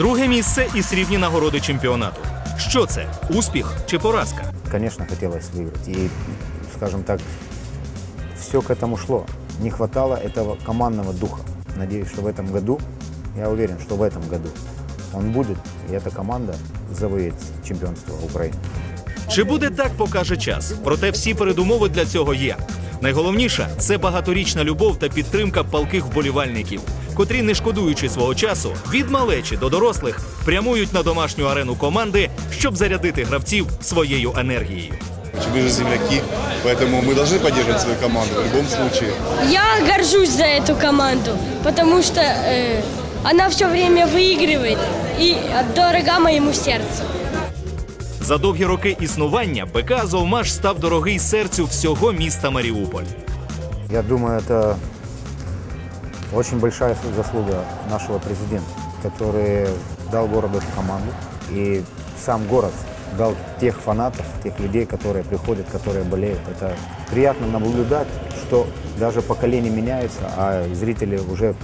Друге місце і срібні нагороди чемпіонату. Що це? Успіх чи поразка? Конечно, хотелось выиграть. И, скажем так, все к этому шло. Не хватало этого командного духа. Надеюсь, что в этом году, я уверен, что в этом году он будет, и эта команда завоюет чемпионство Украины. Чи буде так, покаже час. Проте всі передумови для цього є. Найголовніше це багаторічна любов та підтримка палких вболівальників, котрі, не шкодуючи свого часу, від малечі до дорослих прямують на домашню арену команди, щоб зарядити гравців своєю енергією. Мы же земляки, поэтому мы должны поддерживать свою команду в любом случае. Я горжусь за эту команду, потому что э, она все время выигрывает и дорога моему сердцу. За довгі роки існування БК Азовмаш став дорогий серцю всього міста Маріуполь. Я думаю, это очень большая заслуга нашего президента, который дал городу эту команду. И сам город дал тех фанатов, тех людей, которые приходят, которые болеют. Это приятно наблюдать, что даже поколение меняется, а зрители уже,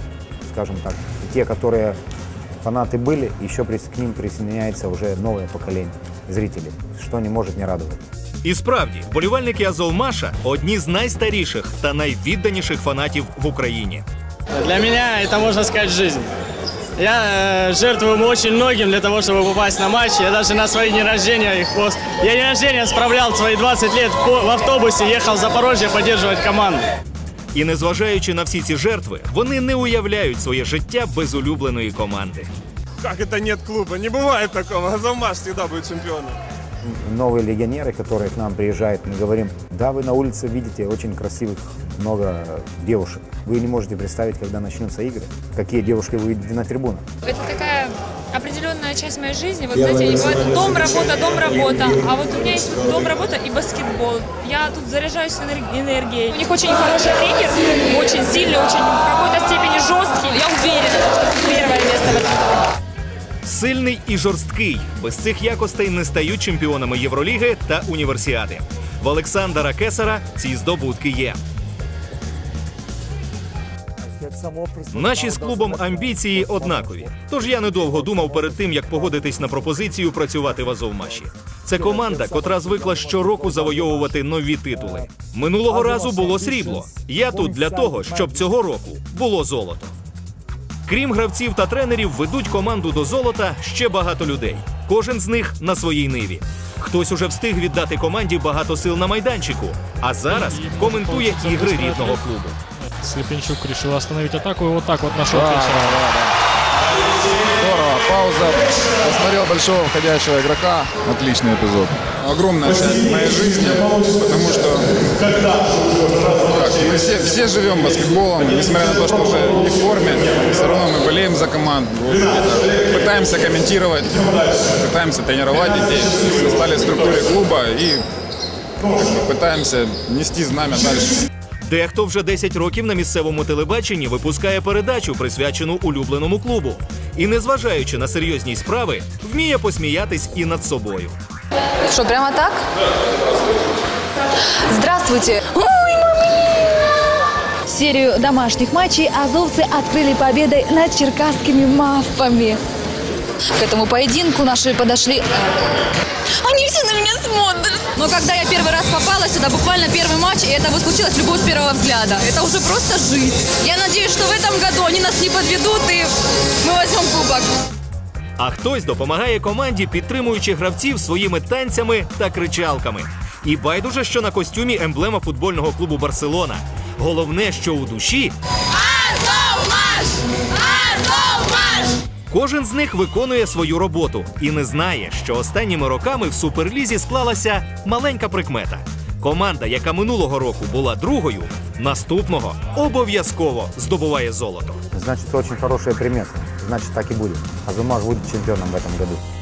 скажем так, те, которые фанаты были, еще прис- к ним присоединяется уже новое поколение зрителей, что не может не радовать. І справді, вболівальники Азовмаша одні з найстаріших та найвідданіших фанатів в Україні. Для меня это, можно сказать, жизнь. Я э, жертвую очень многим для того, чтобы попасть на матч. Я даже на свои дни рождения, их пост... я день рождения справлял свои 20 лет по- в автобусе, ехал в Запорожье поддерживать команду. І незважаючи на всі ці жертви, вони не уявляють своє життя без улюбленої команди. Как это нет клуба? Не бывает такого. Азовмаш всегда будет чемпионом. Новые легионеры, которые к нам приезжают, мы говорим, да, вы на улице видите очень красивых много девушек. Вы не можете представить, когда начнутся игры, какие девушки вы увидите на трибунах. Это такая определенная часть моей жизни. Вот знаете, бывает дом, работа, дом, работа. А вот у меня есть вот дом, работа и баскетбол. Я тут заряжаюсь энер- энергией. У них очень хороший тренер, очень сильный, очень в какой-то степени жесткий. Я уверена, что первое место в этом году. Сильний і жорсткий. Без цих якостей не стають чемпіонами Євроліги та універсіади. В Олександра Кесара ці здобутки є. Наші з клубом амбіції однакові. Тож я недовго думав перед тим, як погодитись на пропозицію працювати в Азовмаші. Це команда, котра звикла щороку завойовувати нові титули. Минулого разу було срібло. Я тут для того, щоб цього року було золото. Крім гравців та тренерів, ведуть команду до золота ще багато людей. Кожен з них на своїй ниві. Хтось уже встиг віддати команді багато сил на майданчику, а зараз коментує ігри рідного клубу. Слепенчук решил остановить атаку и вот так вот нашел. Здорово, пауза. Посмотрел большого входящего игрока. Отличный эпизод. Огромная часть моей жизни, потому что как, мы все, все живем баскетболом, несмотря на то, что уже не в форме, все равно мы болеем за команду. Вот где-то Пытаемся комментировать, пытаемся тренировать детей, стали в структуре клуба и как бы пытаемся нести знамя дальше. Дехто вже 10 років на місцевому телебаченні випускає передачу, присвячену улюбленому клубу. І, незважаючи на серйозні справи, вміє посміятись і над собою. Что, прямо так? Здравствуйте. Ой, Серию домашних матчей азовцы открыли победой над черкасскими мавпами. К этому поединку наши подошли... Они все на меня смотрят. Но когда я первый раз попала сюда, буквально первый матч, и это вот случилось любовь с первого взгляда. Это уже просто жизнь. Я надеюсь, что в этом году они нас не подведут, и мы возьмем кубок. А хтось допомагає команді, підтримуючи гравців своїми танцями та кричалками. І байдуже, що на костюмі емблема футбольного клубу Барселона. Головне, що у душі Кожен з них виконує свою роботу і не знає, що останніми роками в суперлізі склалася маленька прикмета. Команда, яка минулого року була другою, наступного обов'язково здобуває золото. Значит, очень хорошая примета. Значит, так и будет. Азумаш будет чемпионом в этом году.